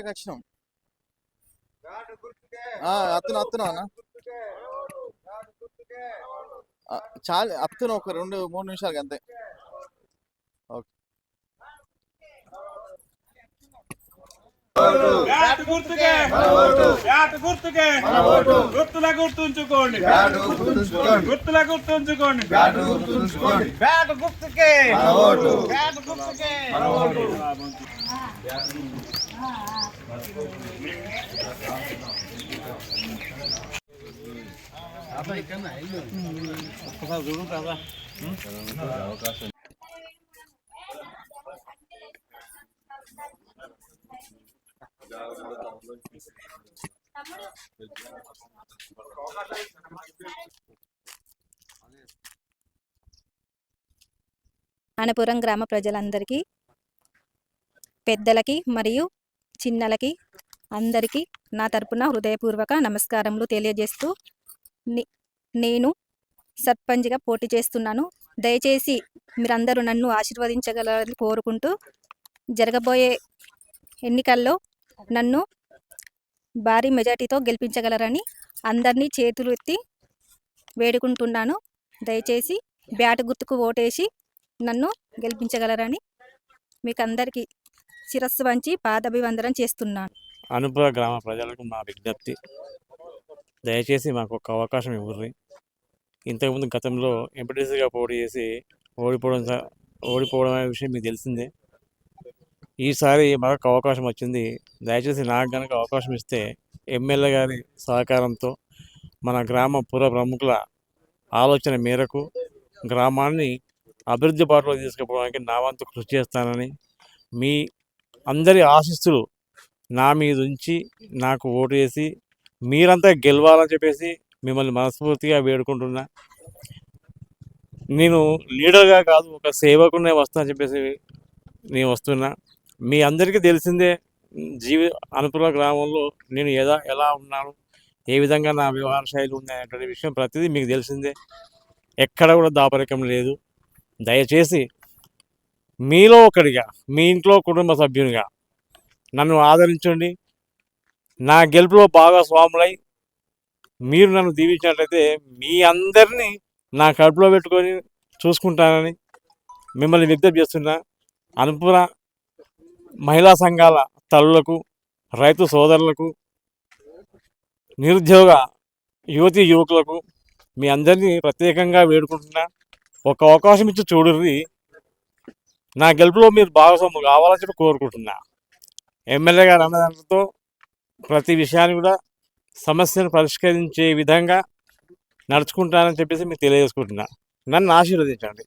ఆరున్నరకి వచ్చినాం అత్తున అత్తున అన్న. చాలు అత్తున ఒక రెండు మూడు నిమిషాలకి అంతే. బ్యాట్ గుర్తుకే. బ్యాట్ గుర్తుకే. గుర్తుల గుర్తుంచుకోండి. గుర్తుల గుర్తుంచుకోండి. బ్యాట్ గుర్తుకే. బ్యాట్ గుర్తుకే. అనపురం గ్రామ ప్రజలందరికీ పెద్దలకి మరియు చిన్నలకి అందరికీ నా తరపున హృదయపూర్వక నమస్కారములు తెలియజేస్తూ ని- నేను సర్పంచ్గా పోటీ చేస్తున్నాను. దయచేసి మీరందరూ నన్ను ఆశీర్వదించగలరని కోరుకుంటూ జరగబోయే ఎన్నికల్లో నన్ను భారీ మెజార్టీతో గెలిపించగలరని అందరినీ చేతులు ఎత్తి వేడుకుంటున్నాను. దయచేసి బ్యాట్ గుర్తుకు ఓటేసి నన్ను గెలిపించగలరని మీకు అందరికీ శిరస్సు వంచి పాదాభివందనం చేస్తున్నాను. అనుపుర గ్రామ ప్రజలకు మా విజ్ఞప్తి. దయచేసి మాకు ఒక అవకాశం ఇవ్వర్రి. ఇంతకుముందు గతంలో ఎంపీటీసీగా పోటీ చేసి ఓడిపోవడం ఓడిపోవడం అనే విషయం మీకు తెలిసిందే. ఈసారి మాకు అవకాశం వచ్చింది. దయచేసి నాకు కనుక అవకాశం ఇస్తే ఎమ్మెల్యే గారి సహకారంతో మన గ్రామ పుర ప్రముఖుల ఆలోచన మేరకు గ్రామాన్ని అభివృద్ధి బాటలో తీసుకుపోవడానికి నా వంతు కృషి చేస్తానని మీ అందరి ఆశిస్సులు నా మీద ఉంచి నాకు ఓటు వేసి మీరంతా గెలవాలని చెప్పేసి మిమ్మల్ని మనస్ఫూర్తిగా వేడుకుంటున్నా. నేను లీడర్గా కాదు ఒక సేవకునే వస్తా అని చెప్పేసి నేను వస్తున్నా. మీ అందరికీ తెలిసిందే జీవి అనుపుర గ్రామంలో నేను ఎలా ఎలా ఉన్నాను ఏ విధంగా నా వ్యవహార శైలి ఉన్నాయనే విషయం ప్రతిదీ మీకు తెలిసిందే. ఎక్కడ కూడా దాపరికం లేదు. దయచేసి మీలో ఒకడిగా మీ ఇంట్లో కుటుంబ సభ్యునిగా నన్ను ఆదరించండి. నా గెలుపులో భాగస్వాములై మీరు నన్ను దీవించినట్లయితే మీ అందరినీ నా కడుపులో పెట్టుకొని చూసుకుంటానని మిమ్మల్ని విజ్ఞప్తి చేస్తున్నా. అనుపుర మహిళా సంఘాల తల్లులకు రైతు సోదరులకు నిరుద్యోగ యువతి యువకులకు మీ అందరినీ ప్రత్యేకంగా వేడుకుంటున్నా. ఒక అవకాశం ఇచ్చి చూడుర్రి. నా గెలుపులో మీరు భాగస్వాములు కావాలని చెప్పి కోరుకుంటున్నా. ఎమ్మెల్యే గారు అన్నదాంతో ప్రతి విషయాన్ని కూడా సమస్యను పరిష్కరించే విధంగా నడుచుకుంటానని చెప్పేసి మీకు తెలియజేసుకుంటున్నా. నన్ను ఆశీర్వదించండి.